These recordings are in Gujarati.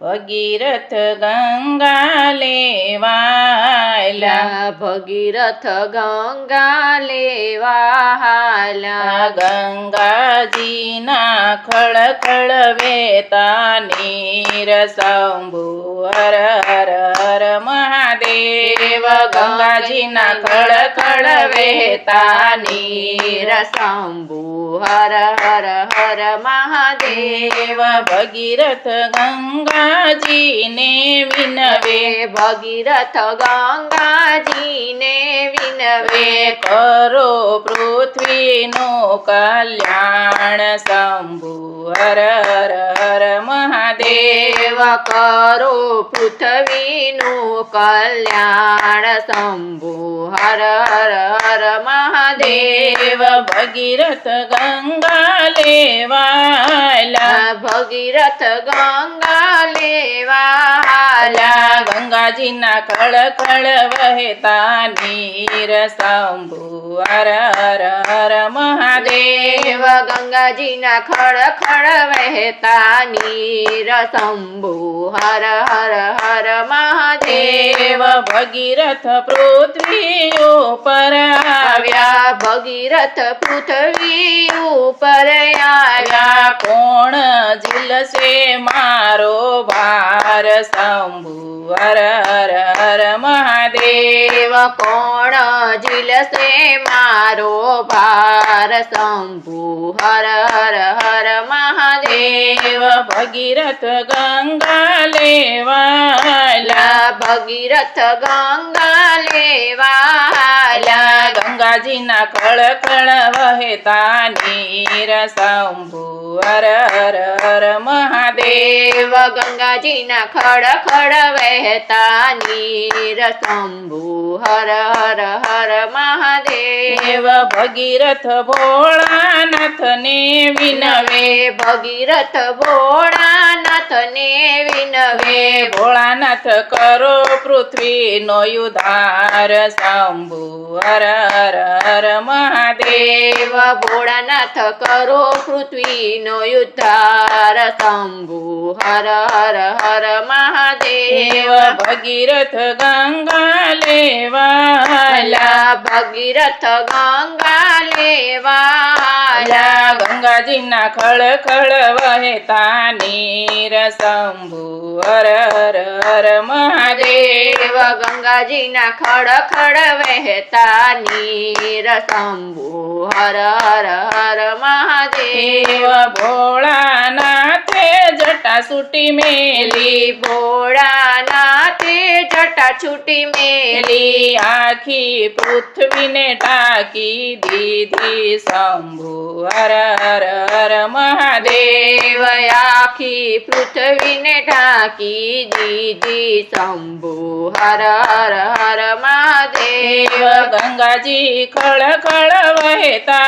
ભગીરથ ગંગા લેવાલા ભગીરથ ગંગા લેવાલા ગંગાજીના ખળખળ વેતા નીર શંભુ હર હર હર મહાદેવ ગંગાજીના ખળખળ વેતા નીર શંભુ હર હર હર મહાદેવ દેવ ભગીરથ ગંગાજીને વિનવે ભગીરથ ગંગાજીને વિનવે કરો પૃથ્વીનું કલ્યાણ શંભુ હર હર હર દેવ કરો પૃથ્વીનું કલ્યાણ. શંભુ હર હર હર મહાદેવ. દેવ ભગીરથ ગંગા લેવાલા. ભગીરથ ગંગા લેવાલા. ગંગાજીના કળ કળ વહેતા નીર શંભુ હર હર હર મહાદેવ. ગંગાજીના ખળ ખળ વહેતા નીર શંભુ હર હર હર મહાદેવ દેવ ભગીરથ પૃથ્વી ઉપર ભગીરથ પૃથ્વી ઉપર આવ્યા આવ્યા કોણ ઝીલશે મારો ભાર શંભુ હર હર હર મહાદેવ દેવ કોણ ઝીલશે મારો ભાર શંભુ હર હર હર મહાદેવ દેવ ભગીરથ ગંગા લેવાલા લા ભગીરથ ગંગા લેવા લા ગંગાજીના ખળખળ વહેતા નીર શંભુ હર હર હર મહાદેવ. દેવ ગંગાજીના ખડ ખડ વહેતા નીર શંભુ હર હર હર મહાદેવ. દેવ ભગીરથ ભોળાનાથને વિનવે. ભગીરથ ભોળાનાથને વિનવે. ભોળાનાથ કરો પૃથ્વીનો યુધાર શંભુ હર હર હર મહાદેવ દેવ ભોળાનાથ કરો પૃથ્વીનો યુદ્ધાર શંભુ હર હર હર મહાદેવ. देव. भगीरथ गंगालेवाला भगीरथ गंगालेवाला गंगाजींना खळ खळ वहता नीर शंभू हर हर हर महादेव. गंगाजींना खळ खळ वहता नीर शंभू हर हर हर महादेव. भोळानाथे जटा सुटी मेली. भो ભોળાનાથે જટા સુટી મેલી મેલી ભોળાનાથે જટા છૂટી મેલી મેલી આખી પૃથ્વીને ઢાંકી દીધી શંભુ હર હર હર મહાદેવ દેવ આખી પૃથ્વીને ઢાંકી દીધી શંભુ હર હર હર મહાદેવ દેવ ગંગાજી ખળ ખળ વહેતા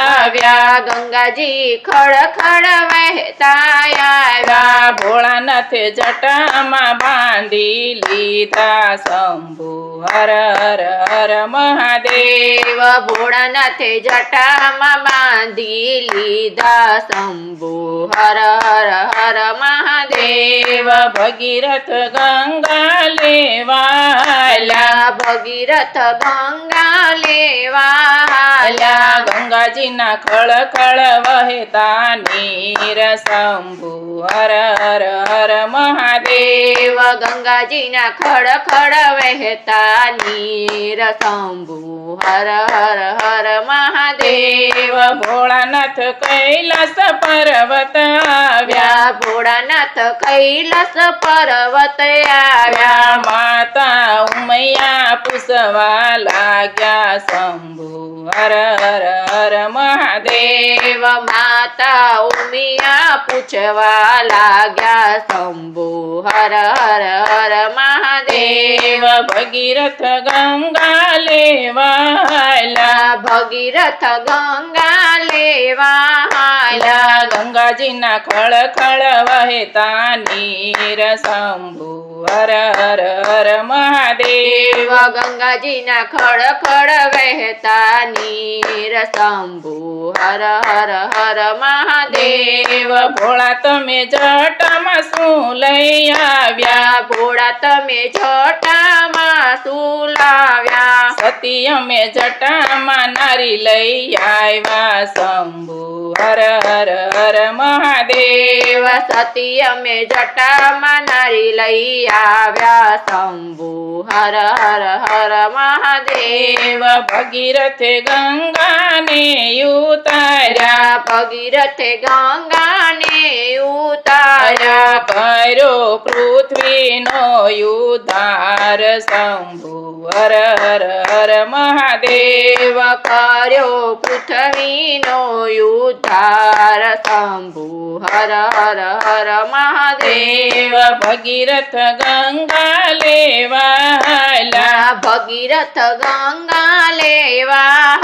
આવ્યા ગંગાજી ખડ ખડ વહેતા આવ્યા આવ્યા ભોળાનાથે જટામાં બાંધી લીધા શંભુ હર હર હર મહાદેવ દેવ ભોળાનાથે જટામાં બાંધી લીધા શંભુ હર હર હર મહાદેવ દેવ ભગીરથ ગંગા લેવાલા. ભગીરથ ગંગા લેવાલા. ગંગાજીના ખળ ખળ વહેતા નીર શંભુ હર હર હર મહાદેવ. ગંગાજીના ખળ ખળ વહેતા નીર શંભુ હર હર હર મહાદેવ. देव भोळानाथ कैलास पर्वत आव्या भोळानाथ कैलास पर्वत आव्या माता उमया पुसवा लाग्या शंभू हर हर हर महादेव. माता उमिया पुछवा लाग्या शंभू हर हर हर महादेव. भगीरथ गंगा लेवाला भगीरथ ગંગા લેવાયલા ગંગા લેવા લા ગંગાજીના ખળ ખળ વહેતા નીર શંભુ હર હર હર મહાદેવ. દેવ ગંગાજીના ખળ ખળ વહેતા નીર શંભુ હર હર હર મહાદેવ. ભોળા તમે જટામાં શું લઈ આવ્યા? ભોળા તમે જટામાં શું લાવ્યા? સતી અમે જટામાં નારી લઈ આવ્યા શંભુ. હર હર હર મહાદેવ. દેવ સતી અમે જટામાં નારી લઈ આવ્યા શંભુ. હર હર હર મહાદેવ. દેવ ભગીરથે ગંગાને ઉતાર્યા. તાર્યા ભગીરથે ગંગાને ઉતાર્યા. કર્યો પૃથ્વીનો યુધાર શંભુ. હર હર હર મહાદેવ દેવ કર્યો પૃથ્વીનો ઉદ્ધાર શંભુ. હર હર હર મહાદેવ ભગીરથ ગંગા લેવાયલા. ભગીરથ ગંગા લેવા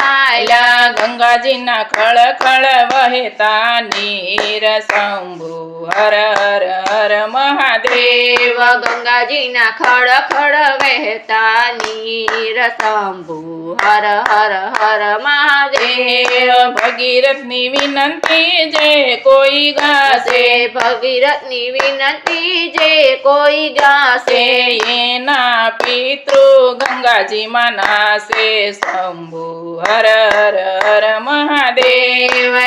ગંગાજીના ખળ ખળ વહેતા નીર શંભુ. હર હર હર મહાદેવ. ગંગાજીના ખળ ખળ વહેતા નીર શંભુ હર હર હર મહાદેવ દેવ ભગીરથની વિનંતી જે કોઈ ગાશે ગાશે ભગીરથની વિનંતી જે કોઈ ગાશે છે એના પિતૃ ગંગાજી મનાશે શંભુ હર હર હર મહાદેવ દેવ એના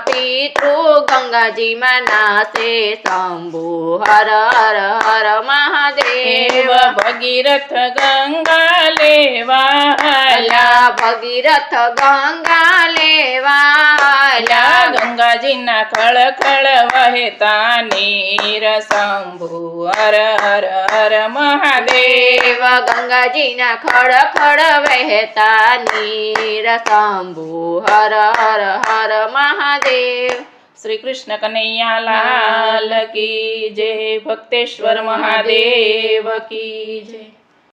પિતૃ ગંગાજીમાં નાશે શંભુ હર હર હર દેવ મહાદેવ ભગીરથ ગંગા લેવાલા લા ભગીરથ ગંગા લેવા લા ગંગાજીના ખળ ખળ વહેતા નીર શંભુ હર હર હર મહાદેવ દેવ ગંગાજીના ખડ ખડ વહેતા નીર શંભુ હર હર હર મહાદેવ શ્રી કૃષ્ણ કનૈયા લાલ કી જય ભક્તેશ્વર મહાદેવ કી જય